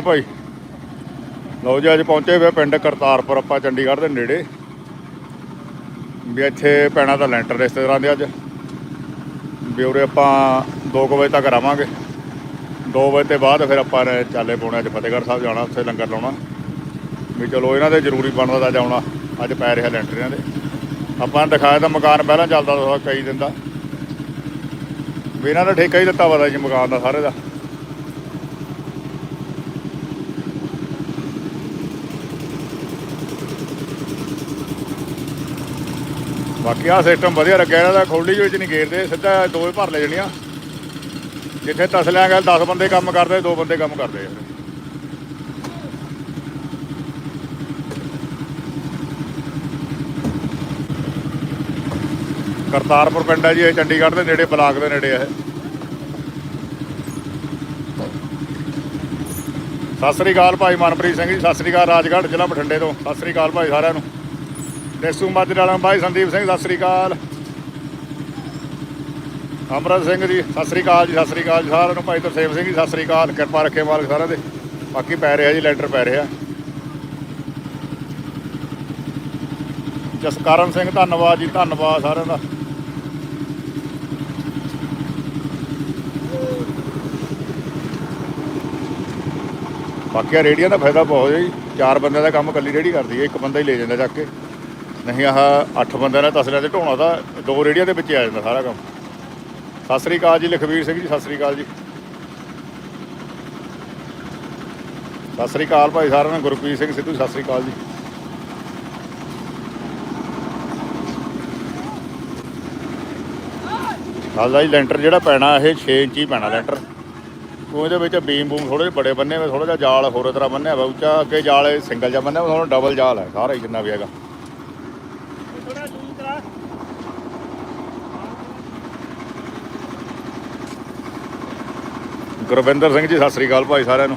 ਭਾਈ। ਲਓ ਜੀ, ਅੱਜ ਪਹੁੰਚੇ ਹੋਏ ਪਿੰਡ ਕਰਤਾਰਪੁਰ, ਆਪਾਂ ਚੰਡੀਗੜ੍ਹ ਦੇ ਨੇੜੇ। ਵੀ ਇੱਥੇ ਪੈਣਾ ਦਾ ਲੈਂਟਰ ਰਿਸ਼ਤੇਦਾਰਾਂ ਦੇ ਅੱਜ। ਵੀ ਉਰੇ ਆਪਾਂ 2 ਵਜੇ ਤੱਕ ਰਵਾਂਗੇ। 2 ਵਜੇ ਤੋਂ ਬਾਅਦ ਫਿਰ ਆਪਾਂ ਨੇ ਚਾਲੇ ਪਾਉਣੇ ਅੱਜ ਫਤਿਹਗੜ੍ਹ ਸਾਹਿਬ ਜਾਣਾ, ਉੱਥੇ ਲੰਗਰ ਲਾਉਣਾ। ਵੀ ਚਲੋ, ਇਹਨਾਂ ਦੇ ਜ਼ਰੂਰੀ ਬਣਦਾ ਤਾਂ ਜਾਉਣਾ ਅੱਜ ਪੈ ਰਿਹਾ ਲੈਂਟਰ ਇਹਨਾਂ ਦੇ। ਆਪਾਂ ਨੇ ਦਿਖਾਇਆ ਤਾਂ ਮਕਾਨ ਪਹਿਲਾਂ ਚੱਲਦਾ ਸੀ ਕਈ ਦਿਨ ਦਾ। ਵੀ ਇਹਨਾਂ ਦਾ ਠੇਕਾ ਹੀ ਦਿੱਤਾ ਪਤਾ ਜੀ, ਮਕਾਨ ਦਾ, ਸਾਰੇ ਦਾ। ਬਾਕੀ ਆ ਸਿਸਟਮ ਵਧੀਆ ਲੱਗਿਆ, ਇਹਨਾਂ ਦਾ ਖੋਲੀ ਵਿੱਚ ਨਹੀਂ ਗੇਰਦੇ, ਸਿੱਧਾ ਦੋਵੇਂ ਭਰ ਲੈ ਜਣੀਆਂ। ਜਿੱਥੇ ਤਸਲਿਆਂ ਗੱਲ 10 ਬੰਦੇ ਕੰਮ ਕਰਦੇ, ਦੋ ਬੰਦੇ ਕੰਮ ਕਰਦੇ ਆ। ਕਰਤਾਰਪੁਰ ਪਿੰਡ ਹੈ ਜੀ, ਇਹ ਚੰਡੀਗੜ੍ਹ ਦੇ ਨੇੜੇ, ਬਲਾਕ ਦੇ ਨੇੜੇ ਹੈ ਸਤਿ ਸ੍ਰੀ ਅਕਾਲ ਭਾਈ ਮਨਪ੍ਰੀਤ ਸਿੰਘ ਜੀ, ਸਤਿ ਸ੍ਰੀ ਅਕਾਲ ਰਾਜਗੜ੍ਹ, ਜ਼ਿਲ੍ਹਾ ਬਠਿੰਡੇ ਤੋਂ। ਸਤਿ ਸ੍ਰੀ ਅਕਾਲ ਭਾਈ ਸਾਰਿਆਂ ਨੂੰ। ਦੇਸੂ ਮਾਜਰੇ ਵਾਲਾ ਭਾਈ ਸੰਦੀਪ ਸਿੰਘ, ਸਤਿ ਸ੍ਰੀ ਅਕਾਲ। ਅਮਰਤ ਸਿੰਘ ਜੀ, ਸਤਿ ਸ੍ਰੀ ਅਕਾਲ ਜੀ, ਸਤਿ ਸ੍ਰੀ ਅਕਾਲ ਜੀ, ਸਾਰਿਆਂ ਨੂੰ, ਭਾਈ ਤਰਸੇਮ ਸਿੰਘ ਜੀ, ਸਤਿ ਸ੍ਰੀ ਅਕਾਲ, ਕਿਰਪਾ ਰੱਖੇ ਮਾਲਕ ਸਾਰਿਆਂ ਦੇ। ਬਾਕੀ ਪੈ ਰਿਹਾ ਜੀ, ਲੈਂਟਰ ਪੈ ਰਿਹਾ। ਜਸਕਰਨ ਸਿੰਘ, ਧੰਨਵਾਦ ਜੀ, ਧੰਨਵਾਦ ਸਾਰਿਆਂ ਦਾ। ਬਾਕੀ ਆਹ ਰੇਹੜੀਆਂ ਦਾ ਫਾਇਦਾ ਬਹੁਤ ਹੈ ਜੀ। ਚਾਰ ਬੰਦਿਆਂ ਦਾ ਕੰਮ ਕੱਲੀ ਰੇਹੜੀ ਕਰਦੀ ਹੈ, ਇੱਕ ਬੰਦਾ ਹੀ ਲੈ ਜਾਂਦਾ ਚੱਕ ਕੇ। ਨਹੀਂ, ਆਹ ਅੱਠ ਬੰਦਿਆਂ ਨੇ ਤਸਲਿਆਂ ਤੇ ਢੋਣਾ ਤਾਂ ਦੋ ਰੇਹੜੀਆਂ ਦੇ ਵਿੱਚ ਹੀ ਆ ਜਾਂਦਾ ਸਾਰਾ ਕੰਮ। ਸਤਿ ਸ੍ਰੀ ਅਕਾਲ ਜੀ ਲਖਵੀਰ ਸਿੰਘ ਜੀ, ਸਤਿ ਸ੍ਰੀ ਅਕਾਲ ਜੀ। ਸਤਿ ਸ੍ਰੀ ਅਕਾਲ ਭਾਈ ਸਾਰਿਆਂ ਨੂੰ, ਗੁਰਪ੍ਰੀਤ ਸਿੰਘ ਸਿੱਧੂ, ਸਤਿ ਸ੍ਰੀ ਅਕਾਲ ਜੀ। ਹਾਲ ਦਾ ਜੀ, ਲੈਂਟਰ ਜਿਹੜਾ ਪੈਣਾ, ਇਹ 6 ਹੀ ਪੈਣਾ ਲੈਂਟਰ। ਉਹ ਇਹਦੇ ਵਿੱਚ ਬੀਮ ਬੂਮ ਥੋੜੇ ਜਿਹੇ ਬੜੇ ਬੰਨੇ ਹੋਏ ਥੋੜਾ ਜਿਹਾ ਜਾਲ ਹੋਰ ਤਰ੍ਹਾਂ ਬੰਨਿਆ ਵਾ ਉੱਚਾ ਅੱਗੇ ਜਾਲ ਇਹ ਸਿੰਗਲ ਜਿਹਾ ਬੰਨਿਆ ਵਾ ਹੁਣ ਡਬਲ ਜਾਲ ਹੈ, ਸਾਰਾ ਹੀ ਜਿੰਨਾ ਵੀ ਹੈਗਾ ਥੋੜਾ ਜ਼ੂਮ ਕਰਾ ਗੁਰਵਿੰਦਰ ਸਿੰਘ ਜੀ, ਸਤਿ ਸ੍ਰੀ ਅਕਾਲ ਭਾਈ ਸਾਰਿਆਂ ਨੂੰ।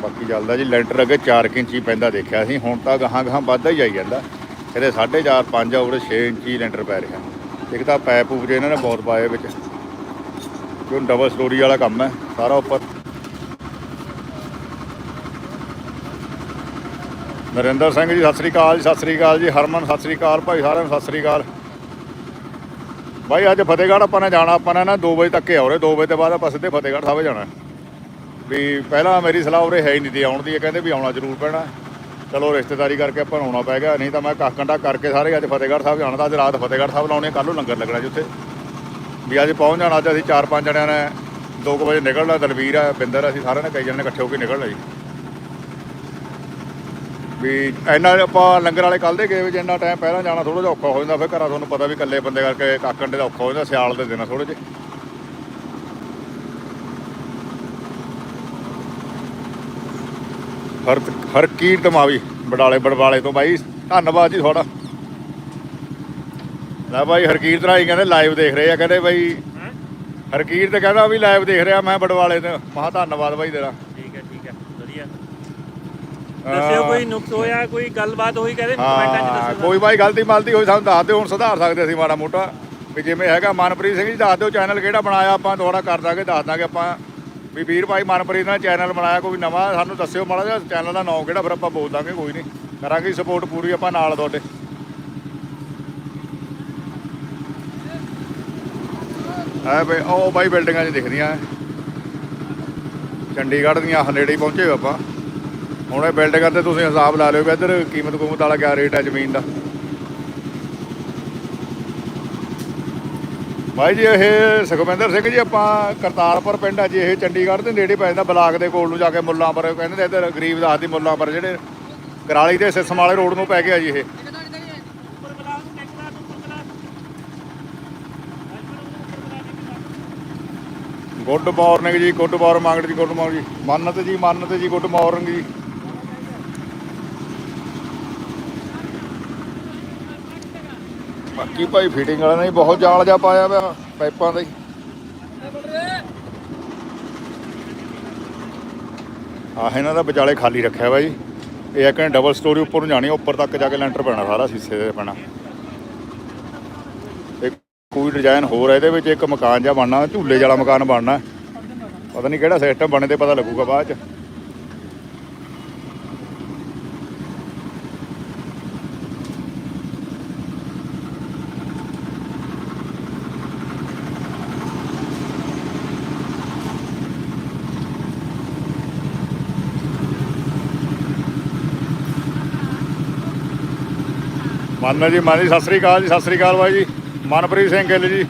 ਬਾਕੀ ਚੱਲਦਾ ਜੀ, ਲੈਂਟਰ ਅੱਗੇ 4 ਇੰਚੀ ਪੈਂਦਾ ਦੇਖਿਆ ਸੀ, ਹੁਣ ਤਾਂ ਗਾਹਾਂ ਗਾਹਾਂ ਵੱਧਦਾ ਹੀ ਜਾਈ ਜਾਂਦਾ। ਇਹਦੇ 4.5 5 ਔਰ 6 ਇੰਚੀ ਲੈਂਟਰ ਪੈ ਰਿਹਾ। ਇੱਕ ਤਾਂ ਪੈਪ ਪੂਪ ਜੇ ਇਹਨਾਂ ਨੇ ਬਹੁਤ ਪਾਏ ਵਿੱਚ। ਕਿਉਂ ਡਬਲ ਸਟੋਰੀ ਵਾਲਾ ਕੰਮ ਹੈ, ਸਾਰਾ ਉੱਪਰ। ਨਰਿੰਦਰ ਸਿੰਘ ਜੀ, ਸਤਿ ਸ੍ਰੀ ਅਕਾਲ ਜੀ, ਸਤਿ ਸ੍ਰੀ ਅਕਾਲ ਜੀ, ਹਰਮਨ, ਸਤਿ ਸ੍ਰੀ ਅਕਾਲ ਭਾਈ ਸਾਰਿਆਂ ਨੂੰ, ਸਤਿ ਸ੍ਰੀ ਅਕਾਲ। ਬਾਈ, ਅੱਜ ਫਤਿਹਗੜ੍ਹ ਆਪਾਂ ਨੇ ਜਾਣਾ, ਆਪਾਂ ਨੇ ਨਾ 2 ਵਜੇ ਤੱਕ ਹੀ ਆਉਰੇ 2 ਵਜੇ ਤੋਂ ਬਾਅਦ ਆਪਾਂ ਸਿੱਧੇ ਫਤਿਹਗੜ੍ਹ ਸਾਹਿਬ ਜਾਣਾ। ਵੀ ਪਹਿਲਾਂ ਮੇਰੀ ਸਲਾਹ ਉਰੇ ਹੈ ਹੀ ਨਹੀਂ ਦੀ ਆਉਣ ਦੀ, ਇਹ ਕਹਿੰਦੇ ਵੀ ਆਉਣਾ ਜ਼ਰੂਰ ਪੈਣਾ। ਚਲੋ, ਰਿਸ਼ਤੇਦਾਰੀ ਕਰਕੇ ਆਪਾਂ ਨੂੰ ਆਉਣਾ ਪੈ ਗਿਆ, ਨਹੀਂ ਤਾਂ ਮੈਂ ਕਾਕੰਡਾ ਕਰਕੇ ਸਾਰੇ ਅੱਜ ਫਤਿਹਗੜ੍ਹ ਸਾਹਿਬ ਜਾਣਾ ਤਾਂ ਅੱਜ ਰਾਤ ਫਤਿਹਗੜ੍ਹ ਸਾਹਿਬ ਲਾਉਣੇ ਕੱਲ ਨੂੰ ਲੰਗਰ ਲੱਗਣਾ ਜੀ ਉੱਥੇ। ਵੀ ਅੱਜ ਪਹੁੰਚ ਜਾਣਾ ਅੱਜ ਅਸੀਂ ਚਾਰ ਪੰਜ ਜਣਿਆਂ ਨੇ 2 ਵਜੇ ਨਿਕਲਣਾ, ਦਲਵੀਰ ਆ ਬਿੰਦਰ, ਅਸੀਂ ਸਾਰਿਆਂ ਨੇ ਕਈ ਜਣੇ ਇਕੱਠੇ ਹੋ ਕੇ ਨਿਕਲਣਾ ਜੀ। ਵੀ ਇੰਨਾ ਆਪਾਂ ਲੰਗਰ ਵਾਲੇ ਕੱਲ ਦੇ ਗਏ ਵੀ ਜਿੰਨਾ ਟਾਈਮ ਪਹਿਲਾਂ ਜਾਣਾ ਥੋੜਾ ਜਿਹਾ ਔਖਾ ਹੋ ਜਾਂਦਾ, ਫਿਰ ਘਰਾਂ ਤੁਹਾਨੂੰ ਪਤਾ ਵੀ ਇਕੱਲੇ ਬੰਦੇ ਕਰਕੇ ਕਾਕੰਡੇ ਦਾ ਔਖਾ ਹੋ ਜਾਂਦਾ, ਸਿਆਲ ਦੇ ਦਿਨ ਥੋੜੇ ਜਿਹੇ। ਹਰ ਹਰ ਕੀਰਤ ਮਾਵੀ, ਬਡਾਲੇ ਬੜਵਾਲੇ ਤੋਂ ਬਾਈ, ਧੰਨਵਾਦ ਜੀ ਤੁਹਾਡਾ। ਲੈ ਬਾਈ, ਹਰਕੀਰਤ ਰਾਈ ਕਹਿੰਦੇ ਲਾਈਵ ਦੇਖ ਰਹੇ ਆ, ਕਹਿੰਦੇ ਬਾਈ ਹਰਕੀਰ ਤੇ ਕਹਿੰਦਾ ਵੀ ਲਾਈਵ ਦੇਖ ਰਿਹਾ ਮੈਂ ਬੜਵਾਲੇ ਤੇ ਮਹਾ ਧੰਨਵਾਦ ਬਾਈ ਤੇਰਾ ਠੀਕ ਹੈ ਠੀਕ ਹੈ ਵਧੀਆ ਦੱਸਿਓ ਕੋਈ ਨੁਕਸ ਹੋਇਆ ਕੋਈ ਗੱਲਬਾਤ ਹੋਈ ਕਹਿੰਦੇ ਕਮੈਂਟਾਂ 'ਚ ਹਾਂ ਦੱਸੋ ਕੋਈ ਬਾਈ ਗਲਤੀ ਮਲਤੀ ਹੋਈ ਸਾਨੂੰ ਦੱਸ ਦਿਓ ਹੁਣ ਸੁਧਾਰ ਸਕਦੇ ਅਸੀਂ ਮਾੜਾ ਮੋਟਾ। ਵੀ ਜਿਵੇਂ ਹੈਗਾ ਮਨਪ੍ਰੀਤ ਸਿੰਘ ਜੀ ਦੱਸ ਦਿਓ ਚੈਨਲ ਕਿਹੜਾ ਬਣਾਇਆ ਆਪਾਂ ਦੁਬਾਰਾ ਕਰ ਦਾਂਗੇ ਦੱਸ ਦਾਂਗੇ ਆਪਾਂ। ਵੀ ਵੀਰ ਭਾਈ ਮਨਪ੍ਰੀਤ ਨੇ ਚੈਨਲ ਬਣਾਇਆ ਕੋਈ ਨਵਾਂ ਸਾਨੂੰ ਦੱਸਿਓ ਮਾੜਾ ਜਿਹਾ ਚੈਨਲ ਦਾ ਨਾਮ ਕਿਹੜਾ ਫਿਰ ਆਪਾਂ ਬੋਲ ਦਾਂਗੇ ਕੋਈ ਨਹੀਂ। ਕਰਾਂਗੇ ਸਪੋਰਟ ਪੂਰੀ ਆਪਾਂ ਨਾਲ ਤੁਹਾਡੇ। ਐ ਬਈ ਉਹ ਬਾਈ ਬਿਲਡਿੰਗਾਂ 'ਚ ਦਿਖਦੀਆਂ। ਚੰਡੀਗੜ੍ਹ ਦੀਆਂ ਆਹ ਨੇੜੇ ਹੀ ਪਹੁੰਚੇ ਹੋਏ ਆਪਾਂ। ਹੁਣ ਇਹ ਬਿਲਡਿੰਗਾਂ ਤੇ ਤੁਸੀਂ ਹਿਸਾਬ ਲਾ ਲਿਓ ਕਿ ਇੱਧਰ ਕੀਮਤ ਕੁਮਤ ਵਾਲਾ ਕਿਆ ਰੇਟ ਹੈ ਜ਼ਮੀਨ ਦਾ? ਭਾਈ ਜੀ, ਇਹ ਸੁਖਵਿੰਦਰ ਸਿੰਘ ਜੀ, ਆਪਾਂ ਕਰਤਾਰਪੁਰ ਪਿੰਡ ਆ ਜੀ, ਇਹ ਚੰਡੀਗੜ੍ਹ ਦੇ ਨੇੜੇ ਪੈ ਜਾਂਦਾ ਬਲਾਕ ਦੇ ਕੋਲ ਨੂੰ ਜਾ ਕੇ ਮੁੱਲਾਂਪੁਰ, ਕਹਿੰਦੇ ਨੇ ਇੱਧਰ ਗਰੀਬ ਦਾਸ ਦੀ ਮੁੱਲਾਂਪੁਰ, ਜਿਹੜੇ ਕਰਾਲੀ ਦੇ ਸਿਸਮ ਵਾਲੇ ਰੋਡ ਨੂੰ ਪੈ ਗਿਆ ਜੀ ਇਹ। ਗੁੱਡ ਮਾਰਨਿੰਗ ਜੀ, ਗੁੱਡ ਮਾਰਨਿੰਗ ਜੀ, ਗੁੱਡ ਮਾਰਨਿੰਗ ਜੀ ਮੰਨਤ ਜੀ ਮੰਨਤ ਜੀ, ਗੁੱਡ ਮਾਰਨਿੰਗ ਜੀ। ਬਾਕੀ ਭਾਈ ਫਿਟਿੰਗ ਵਾਲਿਆਂ ਨੇ ਬਹੁਤ ਜਾਲ ਜਾ ਪਾਇਆ ਵਾ, ਪਾਈਪਾਂ ਦਾ ਹੀ। ਆਹ ਇਹਨਾਂ ਦਾ ਵਿਚਾਲੇ ਖਾਲੀ ਰੱਖਿਆ ਵਾ ਜੀ। ਇਹ ਇੱਕ ਡਬਲ ਸਟੋਰੀ ਉੱਪਰ ਨੂੰ ਜਾਣੀ ਉੱਪਰ ਤੱਕ ਜਾ ਕੇ ਲੈਂਟਰ ਪੈਣਾ ਸਾਰਾ ਸੀਸੇ ਦੇ ਪੈਣਾ। ਇੱਕ ਕੋਈ ਡਿਜ਼ਾਈਨ ਹੋਰ ਹੈ ਇਹਦੇ ਵਿੱਚ ਇੱਕ ਮਕਾਨ ਜਿਹਾ ਬਣਨਾ, ਝੂਲੇ ਵਾਲਾ ਮਕਾਨ ਬਣਨਾ। ਪਤਾ ਨਹੀਂ ਕਿਹੜਾ ਸਿਸਟਮ ਬਣੇ ਤੇ ਪਤਾ ਲੱਗੂਗਾ ਬਾਅਦ ਚ। ਮਨ ਜੀ ਮਨ ਸਤਿ ਸ੍ਰੀ ਅਕਾਲ ਜੀ, ਸਤਿ ਸ੍ਰੀ ਅਕਾਲ ਬਾਈ ਜੀ। ਮਨਪ੍ਰੀਤ ਸਿੰਘ ਗਿੱਲ ਜੀ।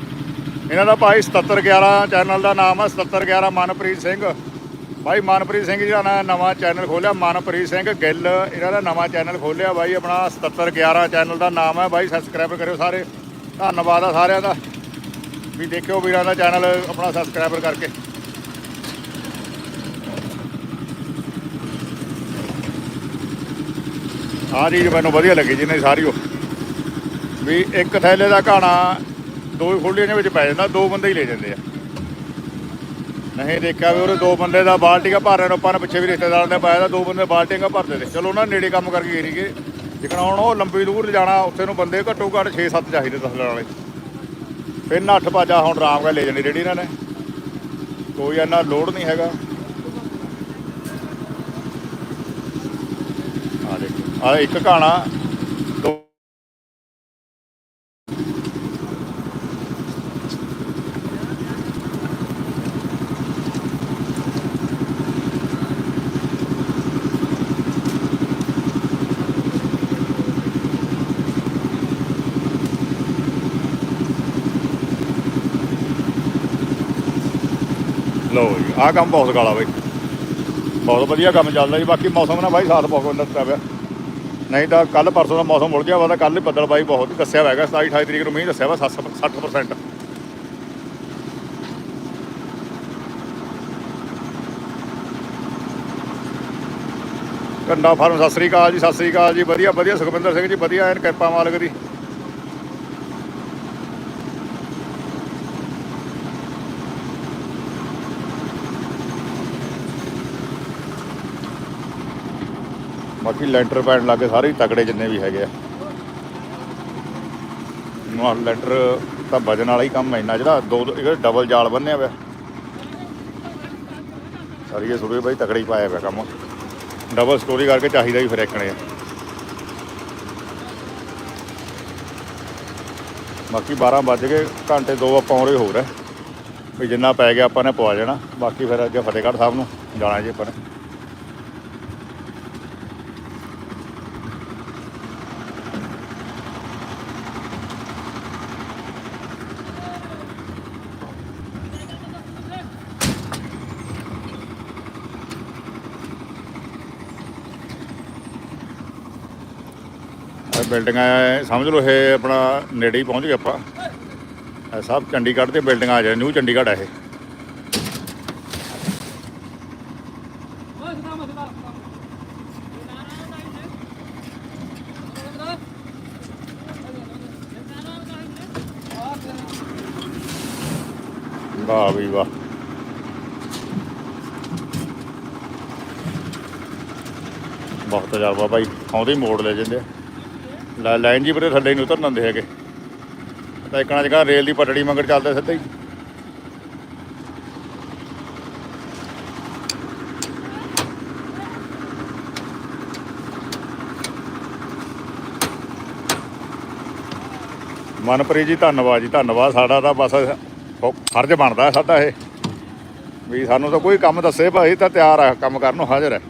ਇਹਨਾਂ ਦਾ ਭਾਈ 7711 ਚੈਨਲ ਦਾ ਨਾਮ ਹੈ 7711 ਮਨਪ੍ਰੀਤ ਸਿੰਘ। ਭਾਈ ਮਨਪ੍ਰੀਤ ਸਿੰਘ ਜੀ ਦਾ ਨਵਾਂ ਚੈਨਲ ਖੋਲਿਆ। ਮਨਪ੍ਰੀਤ ਸਿੰਘ ਗਿੱਲ, ਇਹਨਾਂ ਦਾ ਨਵਾਂ ਚੈਨਲ ਖੋਲਿਆ ਬਾਈ, ਆਪਣਾ 7711 ਚੈਨਲ ਦਾ ਨਾਮ ਹੈ ਬਾਈ। ਸਬਸਕ੍ਰਾਈਬ ਕਰਿਓ ਸਾਰੇ। ਧੰਨਵਾਦ ਆ ਸਾਰਿਆਂ ਦਾ। ਵੀ ਦੇਖਿਓ ਵੀਰਾਂ ਦਾ ਚੈਨਲ ਆਪਣਾ ਸਬਸਕ੍ਰਾਈਬਰ ਕਰਕੇ। ਆਹ ਚੀਜ਼ ਮੈਨੂੰ ਵਧੀਆ ਲੱਗੀ ਜਿਹਨੇ ਸਾਰੀ ਉਹ। ਵੀ ਇੱਕ ਥੈਲੇ ਦਾ ਘਾਣਾ ਦੋ ਖੋਲੀਆਂ ਦੇ ਵਿੱਚ ਪੈ ਜਾਂਦਾ, ਦੋ ਬੰਦੇ ਹੀ ਲੈ ਜਾਂਦੇ ਆ। ਨਹੀਂ ਦੇਖਿਆ ਵੀ ਉਹਨੇ ਦੋ ਬੰਦੇ ਦਾ ਬਾਲਟੀਆਂ ਭਰ ਰਹੇ ਨੇ, ਆਪਾਂ ਨੇ ਪਿੱਛੇ ਵੀ ਰਿਸ਼ਤੇਦਾਰ ਨੇ ਪਾਇਆ ਤਾਂ ਦੋ ਬੰਦੇ ਬਾਲਟੀਆਂ ਭਰਦੇ ਨੇ ਚਲੋ ਉਹਨਾਂ ਨੇੜੇ ਕੰਮ ਕਰਕੇ ਗਏ ਸੀਗੇ। ਜਿਕਣਾ ਹੁਣ ਉਹ ਲੰਬੀ ਦੂਰ ਜਾਣਾ, ਉੱਥੇ ਨੂੰ ਬੰਦੇ ਘੱਟੋ ਘੱਟ 6-7 ਚਾਹੀਦੇ ਤਸਲਣ ਵਾਲੇ। ਫਿਰ ਨੱਠ ਭਾਜਾ ਹੁਣ ਆਰਾਮ ਨਾਲ ਲੈ ਜਾਣੀ ਰੇੜੀ ਇਹਨਾਂ ਨੇ। ਕੋਈ ਇੰਨਾ ਲੋਡ ਨਹੀਂ ਹੈਗਾ। ਆ ਦੇਖੋ ਆ ਇੱਕ ਘਾਣਾ ਦੋ ਲਓ ਜੀ, ਆਹ ਕੰਮ ਬਹੁਤ ਗਾਲਾ ਬਈ। ਬਹੁਤ ਵਧੀਆ ਕੰਮ ਚੱਲਦਾ ਜੀ, ਬਾਕੀ ਮੌਸਮ ਨਾਲ ਬਾਈ ਸਾਥ ਬਹੁਤ ਦਿੱਤਾ ਪਿਆ। ਨਹੀਂ ਤਾਂ ਕੱਲ ਪਰਸੋਂ ਦਾ ਮੌਸਮ ਉਲਝਿਆ ਵਾ, ਤਾਂ ਕੱਲ ਬੱਦਲ ਬਾਈ ਬਹੁਤ ਹੀ ਦੱਸਿਆ ਹੋਇਆ ਹੈਗਾ 27 28 ਤਰੀਕ ਨੂੰ ਮੀਂਹ ਦੱਸਿਆ ਵਾ 60 60% ਕੰਡਾ ਫਾਰਮ, ਸਤਿ ਸ੍ਰੀ ਅਕਾਲ ਜੀ, ਸਤਿ ਸ੍ਰੀ ਅਕਾਲ ਜੀ, ਵਧੀਆ ਵਧੀਆ ਸੁਖਵਿੰਦਰ ਸਿੰਘ ਜੀ, ਵਧੀਆ ਐਨ ਕਿਰਪਾ ਮਾਲਕ ਦੀ। ਬਾਕੀ ਲੈਂਟਰ ਪੈਣ ਲੱਗੇ ਸਾਰੇ ਹੀ ਤਕੜੇ ਜਿੰਨੇ ਵੀ ਹੈਗੇ ਆ। ਨੂੰ, ਲੈਂਟਰ ਤਾਂ ਵਜਨ ਵਾਲਾ ਹੀ ਕੰਮ ਹੈ ਇੰਨਾ ਜਿਹੜਾ, ਦੋ ਇਹ ਡਬਲ ਜਾਲ ਬੰਨਿਆ ਪਿਆ। ਸਰੀਏ ਸੁਰੇ ਬਾਈ ਤਕੜੇ ਹੀ ਪਾਇਆ ਪਿਆ ਕੰਮ। ਡਬਲ ਸਟੋਰੀ ਕਰਕੇ ਚਾਹੀਦਾ ਵੀ ਫਿਰ ਇੱਕਣੇ ਆ। ਬਾਕੀ 12 ਵੱਜ ਗਏ, ਘੰਟੇ ਦੋ ਆਪਾਂ ਉਰੇ ਹੋਰ ਹੈ ਵੀ ਜਿੰਨਾ ਪੈ ਗਿਆ ਆਪਾਂ ਨੇ ਪਵਾ ਜਾਣਾ ਬਾਕੀ ਫਿਰ ਅੱਗੇ ਫਤਿਹਗੜ੍ਹ ਸਾਹਿਬ ਨੂੰ ਜਾਣਾ ਜੀ ਆਪਾਂ ਨੇ। ਬਿਲਡਿੰਗਾਂ, ਸਮਝ ਲਓ ਇਹ ਆਪਣਾ ਨੇੜੇ ਹੀ ਪਹੁੰਚ ਗਏ ਆਪਾਂ। ਇਹ ਸਭ ਚੰਡੀਗੜ੍ਹ ਦੇ ਬਿਲਡਿੰਗਾਂ ਆ ਜਾਂਦੇ ਨਿਊ ਚੰਡੀਗੜ੍ਹ ਹੈ ਇਹ। ਵਾਹ ਵੀ ਵਾਹ। ਬਹੁਤ ਤਜਰਬਾ ਭਾਈ, ਆਉਂਦੇ ਹੀ ਮੋੜ ਲੈ ਜਾਂਦੇ ਆ। ਲਾਈਨ ਜੀ ਬਰੇ ਥੱਲੇ ਨੂੰ ਉਤਰਨ ਦਿੰਦੇ ਹੈਗੇ। ਤਾਂ ਇੱਕਣਾ ਜਗ੍ਹਾ ਰੇਲ ਦੀ ਪਟੜੀ ਮੰਗਰ ਚੱਲਦਾ ਸਿੱਧਾ ਹੀ। ਮਨਪ੍ਰੀਤ ਜੀ, ਧੰਨਵਾਦ ਜੀ, ਧੰਨਵਾਦ। ਸਾਡਾ ਤਾਂ ਬਸ ਫਰਜ਼ ਬਣਦਾ ਸਾਡਾ ਇਹ। ਵੀ ਸਾਨੂੰ ਤਾਂ ਕੋਈ ਕੰਮ ਦੱਸੇ ਭਾਈ, ਤਾਂ ਤਿਆਰ ਆ ਕੰਮ ਕਰਨ ਨੂੰ ਹਾਜ਼ਰ ਹੈ।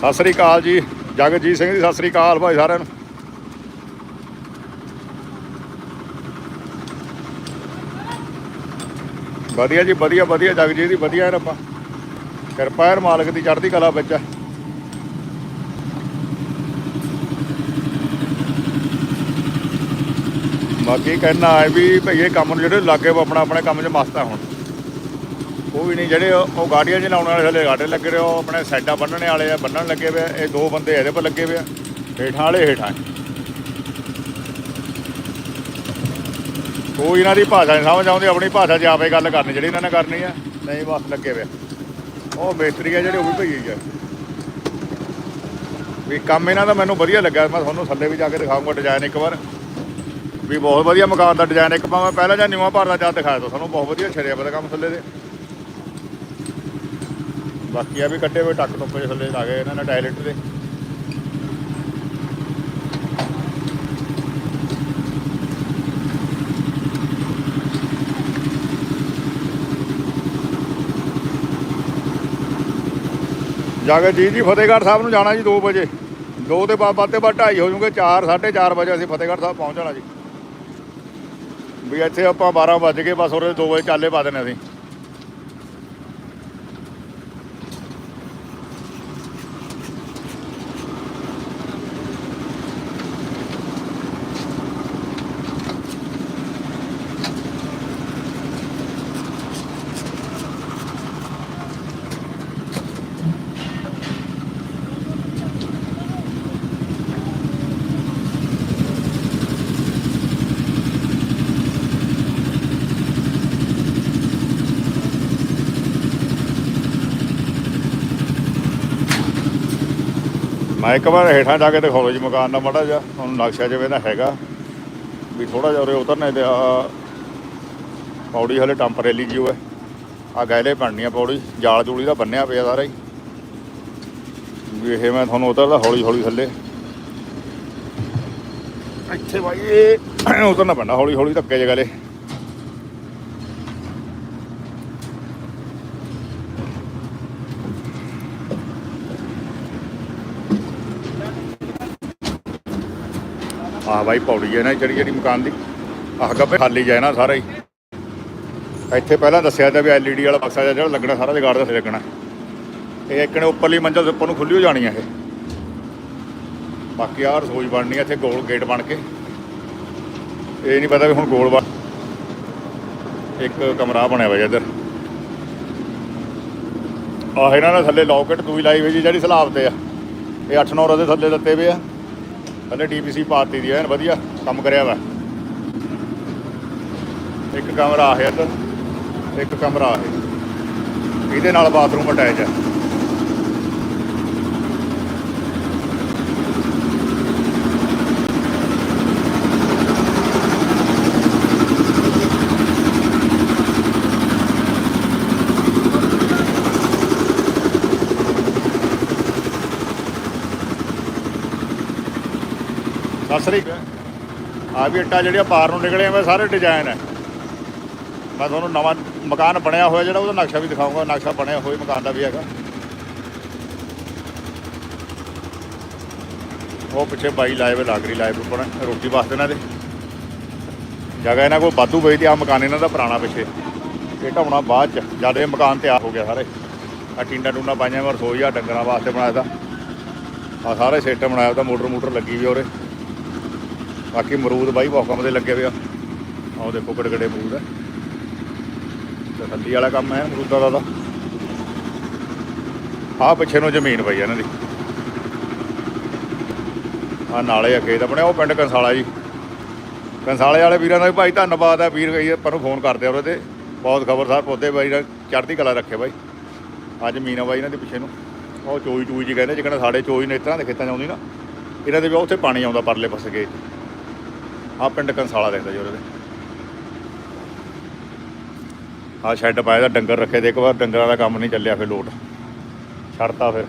ਸਤਿ ਸ੍ਰੀ ਅਕਾਲ ਜੀ, ਜਗਜੀਤ ਸਿੰਘ ਜੀ, ਸਤਿ ਸ੍ਰੀ ਅਕਾਲ ਭਾਈ ਸਾਰਿਆਂ ਨੂੰ। ਵਧੀਆ ਜੀ, ਵਧੀਆ ਵਧੀਆ, ਜਗਜੀਤ ਜੀ, ਵਧੀਆ ਹੈ ਰੱਬਾ ਕਿਰਪਾ ਹੈ ਮਾਲਕ ਦੀ, ਚੜ੍ਹਦੀ ਕਲਾ ਵਿੱਚ। ਹੈ। ਬਾਕੀ ਕਹਿਣਾ ਹੈ ਵੀ ਭਈ ਕੰਮ ਨੂੰ ਜਿਹੜੇ ਲੱਗੇ ਵਾ ਆਪਣਾ ਆਪਣੇ ਕੰਮ 'ਚ ਮਸਤ ਆ ਹੁਣ। ਉਹ ਵੀ ਨਹੀਂ, ਜਿਹੜੇ ਉਹ ਉਹ ਗਾੜੀਆਂ 'ਚ ਲਾਉਣ ਵਾਲੇ ਥੱਲੇ ਗਾੜੇ ਲੱਗੇ ਰਹੇ ਉਹ ਆਪਣੇ ਸਾਈਡਾਂ ਬੰਨਣੇ ਵਾਲੇ ਆ ਬੰਨਣ ਲੱਗੇ ਵੇ ਇਹ ਦੋ ਬੰਦੇ ਇਹਦੇ ਪਰ ਲੱਗੇ ਵੇ ਆ। ਹੇਠਾਂ ਵਾਲੇ ਹੇਠਾਂ। ਕੋਈ ਇਹਨਾਂ ਦੀ ਭਾਸ਼ਾ ਨਹੀਂ ਸਮਝ ਆਉਂਦੀ, ਆਪਣੀ ਭਾਸ਼ਾ 'ਚ ਆਪੇ ਗੱਲ ਕਰਨੀ, ਜਿਹੜੀ ਇਹਨਾਂ ਨੇ ਕਰਨੀ ਆ। ਨਹੀਂ, ਬਸ ਲੱਗੇ ਵੇ ਉਹ ਮੇਸਤਰੀ ਆ ਜਿਹੜੇ, ਉਹ ਵੀ ਭਈ ਆ। ਵੀ ਕੰਮ ਇਹਨਾਂ ਦਾ ਮੈਨੂੰ ਵਧੀਆ ਲੱਗਾ ਮੈਂ ਤੁਹਾਨੂੰ ਥੱਲੇ ਵੀ ਜਾ ਕੇ ਦਿਖਾਊਂਗਾ ਡਿਜ਼ਾਈਨ ਇੱਕ ਵਾਰ। ਵੀ ਬਹੁਤ ਵਧੀਆ ਮਕਾਨ ਦਾ ਡਿਜ਼ਾਈਨ ਇੱਕ ਵਾਰ ਮੈਂ ਪਹਿਲਾਂ ਜਾਂ ਨਵਾਂ ਭਾਰਤ ਦਾ ਜਾ ਦਿਖਾਇਆ ਤਾ ਤੁਹਾਨੂੰ ਬਹੁਤ ਵਧੀਆ ਛੜਿਆ ਪਤਾ ਕੰਮ ਥੱਲੇ ਦੇ। ਬਾਕੀ ਆ ਵੀ ਕੱਟੇ ਹੋਏ ਟੱਕ ਟੁੱਕ ਜਿਹੇ ਥੱਲੇ ਲਾ ਗਏ ਇਹਨਾਂ ਨੇ ਟਾਇਲਟ ਦੇ। ਜਾ ਕੇ ਜੀ ਜੀ ਫਤਿਹਗੜ੍ਹ ਸਾਹਿਬ ਨੂੰ ਜਾਣਾ ਜੀ 2 ਵਜੇ। 2 ਤੇ ਬਾਅਦ ਬਾਅਦ ਤੇ ਬਾਅਦ 2:30 ਹੋ ਜੂਗੇ 4 4:30 ਵਜੇ ਅਸੀਂ ਫਤਿਹਗੜ੍ਹ ਸਾਹਿਬ ਪਹੁੰਚ ਜਾਣਾ ਜੀ। ਵੀ ਇੱਥੇ ਆਪਾਂ 12 ਵਜ ਗਏ, ਬਸ ਉਰੇ 2 ਵਜੇ ਚਾਲੇ ਪਾ ਦੇਣੇ ਅਸੀਂ। ਮੈਂ ਇੱਕ ਵਾਰ ਹੇਠਾਂ ਜਾ ਕੇ ਦਿਖਾਉਣਾ ਜੀ ਮਕਾਨ ਦਾ ਮਾੜਾ ਜਿਹਾ ਤੁਹਾਨੂੰ ਨਕਸ਼ਾ ਜਿਵੇਂ ਦਾ ਹੈਗਾ, ਵੀ ਥੋੜਾ ਜਿਹਾ ਉਰੇ ਉਤਰਨੇ ਤੇ ਆ ਪੌੜੀ ਹਲੇ ਟੈਂਪਰੇਰੀ ਜਿਉ ਹੈ। ਆ ਗੈਲੇ ਬਣਨੀਆਂ ਪੌੜੀ, ਜਾਲ ਜੂਲੀ ਦਾ ਬੰਨਿਆ ਪਿਆ ਸਾਰਾ ਹੀ। ਵੀ ਇਹ ਮੈਂ ਤੁਹਾਨੂੰ ਉਤਰਦਾ ਹੌਲੀ ਹੌਲੀ ਥੱਲੇ। ਇੱਥੇ ਬਾਈ, ਇਹ ਉਤਰਨਾ ਪੈਂਦਾ ਹੌਲੀ ਹੌਲੀ ਧੱਕੇ ਜਗਲੇ ਆਹ ਬਾਈ ਪੌੜੀ ਹੈ ਨਾ, ਜਿਹੜੀ ਜਿਹੜੀ ਮਕਾਨ ਦੀ। ਆਹ ਗੱਬੇ ਖਾਲੀ ਜਾਏ ਨਾ ਸਾਰਾ ਹੀ। ਇੱਥੇ ਪਹਿਲਾਂ ਦੱਸਿਆ ਤਾਂ ਵੀ ਐਲਈਡੀ ਵਾਲਾ ਬਕਸਾ ਜਿਹਾ ਜਿਹੜਾ ਲੱਗਣਾ, ਸਾਰਾ ਜਗਾੜ ਦਾ ਲੱਗਣਾ। ਇਹ ਇੱਕ ਨੇ ਉੱਪਰਲੀ ਮੰਜ਼ਲ ਦੇ ਉੱਪਰ ਨੂੰ ਖੁੱਲੀ ਹੋ ਜਾਣੀ ਹੈ ਇਹ। ਬਾਕੀ ਆਹ ਰਸੋਈ ਬਣਨੀ ਹੈ ਇੱਥੇ ਗੋਲ ਗੇਟ ਬਣ ਕੇ। ਇਹ ਨਹੀਂ ਪਤਾ ਵੀ ਹੁਣ ਗੋਲ ਬਣ ਇੱਕ ਕਮਰਾ ਬਣਿਆ ਹੋਇਆ ਇੱਧਰ। ਆਹ ਇਹਨਾਂ ਨੇ ਥੱਲੇ ਲੌਕਟ ਦੂਈ ਲਾਈ ਹੋਈ ਜੀ, ਜਿਹੜੀ ਸਲਾਬ ਤੇ ਆ। ਇਹ 8-9 ਦੇ ਥੱਲੇ ਦਿੱਤੇ ਵੇ ਆ। ਥੱਲੇ ਡੀਪੀਸੀ ਪਾਰਟੀ ਦੀ ਐਨ ਵਧੀਆ ਕੰਮ ਕਰਿਆ ਵਾ। ਇੱਕ ਕਮਰਾ ਆ ਹੈ ਇੱਧਰ ਇੱਕ ਕਮਰਾ ਆ ਹੈ ਇਹਦੇ ਨਾਲ ਬਾਥਰੂਮ ਅਟੈਚ ਹੈ ਸਤਿ ਸ੍ਰੀ ਅਕਾਲ ਆ ਵੀ ਇੱਟਾਂ ਜਿਹੜੀਆਂ ਪਾਰ ਨੂੰ ਨਿਕਲੇ ਆ ਸਾਰੇ ਡਿਜ਼ਾਈਨ ਹੈ ਮੈਂ ਤੁਹਾਨੂੰ ਨਵਾਂ ਮਕਾਨ ਬਣਿਆ ਹੋਇਆ ਜਿਹੜਾ, ਉਹਦਾ ਨਕਸ਼ਾ ਵੀ ਦਿਖਾਊਂਗਾ ਨਕਸ਼ਾ ਬਣਿਆ ਹੋਇਆ ਮਕਾਨ ਦਾ ਵੀ ਹੈਗਾ। ਉਹ ਪਿੱਛੇ ਬਾਈ ਲਾਈਵ ਲਾਗਰੀ ਲਾਈਵ ਉੱਪਰ, ਰੋਟੀ ਵਾਸਤੇ ਇਹਨਾਂ ਦੇ। ਜਗ੍ਹਾ ਇਹਨਾਂ ਕੋਲ ਵਾਧੂ ਬਈ ਤੇ ਆ ਮਕਾਨ ਇਹਨਾਂ ਦਾ ਪੁਰਾਣਾ ਪਿੱਛੇ। ਇਹ ਢਾਉਣਾ ਬਾਅਦ ਚ, ਜਦ ਇਹ ਮਕਾਨ ਤਿਆਰ ਹੋ ਗਿਆ ਸਾਰੇ। ਆ ਟਿੰਡਾ ਟੂਨਾ ਪਾਈਆਂ ਮੈਂ ਰਸੋਈ ਆ, ਡੰਗਰਾਂ ਵਾਸਤੇ ਬਣਾਇਆ ਦਾ ਆ ਸਾਰੇ ਸੈਟ ਬਣਾਇਆ ਤਾਂ ਮੋਟਰ ਮੋਟਰ ਲੱਗੀ ਵੀ ਉਹਰੇ ਬਾਕੀ ਮਰੂਦ ਬਾਈ ਬਹੁਤ ਕੰਮ ਦੇ ਲੱਗੇ ਹੋਏ ਆ। ਆਹ ਦੇਖੋ ਕਿਹੜੇ ਕਿਹੜੇ ਮਰੂਦ ਆ। ਤਸੱਲੀ ਵਾਲਾ ਕੰਮ ਹੈ ਅਮਰੂਦਾਂ ਦਾ ਤਾਂ। ਆਹ ਪਿੱਛੇ ਨੂੰ ਜ਼ਮੀਨ ਪਈ ਇਹਨਾਂ ਦੀ। ਆ ਨਾਲੇ ਆ ਖੇਤ ਆਪਣੇ, ਉਹ ਪਿੰਡ ਕੰਸਾਲਾ ਜੀ। ਕੰਸਾਲੇ ਵਾਲੇ ਵੀਰਾਂ ਦਾ ਵੀ ਭਾਈ ਧੰਨਵਾਦ ਆ, ਵੀਰ ਗਈ ਪਰ ਨੂੰ ਫੋਨ ਕਰਦੇ ਆ ਉਹਦੇ ਤੇ। ਬਹੁਤ ਖਬਰਸਾਰ ਪੌਦੇ ਬਾਈ ਨਾਲ ਚੜ੍ਹਦੀ ਕਲਾ ਰੱਖੇ ਬਾਈ। ਅੱਜ ਮੀਨਾ ਬਾਈ ਇਹਨਾਂ ਦੇ ਪਿੱਛੇ ਨੂੰ। ਉਹ ਚੋਈ ਚੂਈ ਜੀ ਕਹਿੰਦੇ ਜਿਕਣਾ ਸਾਡੇ ਚੋਈ ਨੇ ਇਸ ਤਰ੍ਹਾਂ ਦੇ ਖੇਤਾਂ 'ਚ ਆਉਂਦੀ ਨਾ। ਇਹਨਾਂ ਦੇ ਵੀ ਉੱਥੇ ਪਾਣੀ ਆਉਂਦਾ ਪਰਲੇ ਪਾਸੇ ਗਏ ਆ ਪਿੰਡ ਕੰਸਾਲਾ ਦੇਖਦਾ ਜੀ ਉਹਦੇ ਆ ਸ਼ੈੱਡ ਪਾਇਆ ਦਾ, ਡੰਗਰ ਰੱਖੇ ਦੇ ਇੱਕ ਵਾਰ ਡੰਗਰਾਂ ਦਾ ਕੰਮ ਨਹੀਂ ਚੱਲਿਆ ਫਿਰ ਲੋਟ। ਛੱਡਤਾ ਫਿਰ।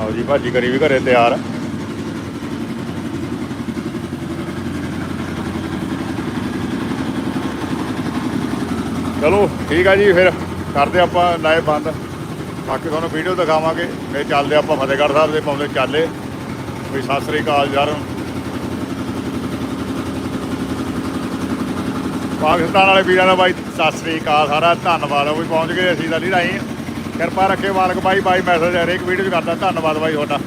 ਆਓ ਜੀ, ਭਾਜੀ ਕਰੀ ਵੀ ਘਰੇ ਤਿਆਰ। ਚਲੋ, ਠੀਕ ਆ ਜੀ, ਫਿਰ ਕਰਦੇ ਆਪਾਂ ਲਾਈਵ ਬੰਦ। ਬਾਕੀ ਤੁਹਾਨੂੰ ਵੀਡੀਓ ਦਿਖਾਵਾਂਗੇ। ਫਿਰ ਚੱਲਦੇ ਆਪਾਂ ਫਤਿਹਗੜ੍ਹ ਸਾਹਿਬ ਦੇ ਪਾਉਂਦੇ ਚੱਲੇ। ਵੀ ਸਤਿ ਸ੍ਰੀ ਅਕਾਲ ਯਾਰ। ਪਾਕਿਸਤਾਨ ਵਾਲੇ ਵੀਰਾਂ ਦਾ ਬਾਈ, ਸਤਿ ਸ੍ਰੀ ਅਕਾਲ ਸਾਰਾ। ਧੰਨਵਾਦ। ਉਹ ਵੀ ਪਹੁੰਚ ਗਏ, ਅਸੀਂ ਤਾਂ ਨਹੀਂ ਰਾਈ ਕਿਰਪਾ ਰੱਖੇ ਮਾਲਕ ਬਾਈ ਬਾਈ ਮੈਸੇਜ ਹਰੇਕ ਵੀਡੀਓ 'ਚ ਕਰਦਾ। ਧੰਨਵਾਦ ਬਾਈ ਤੁਹਾਡਾ।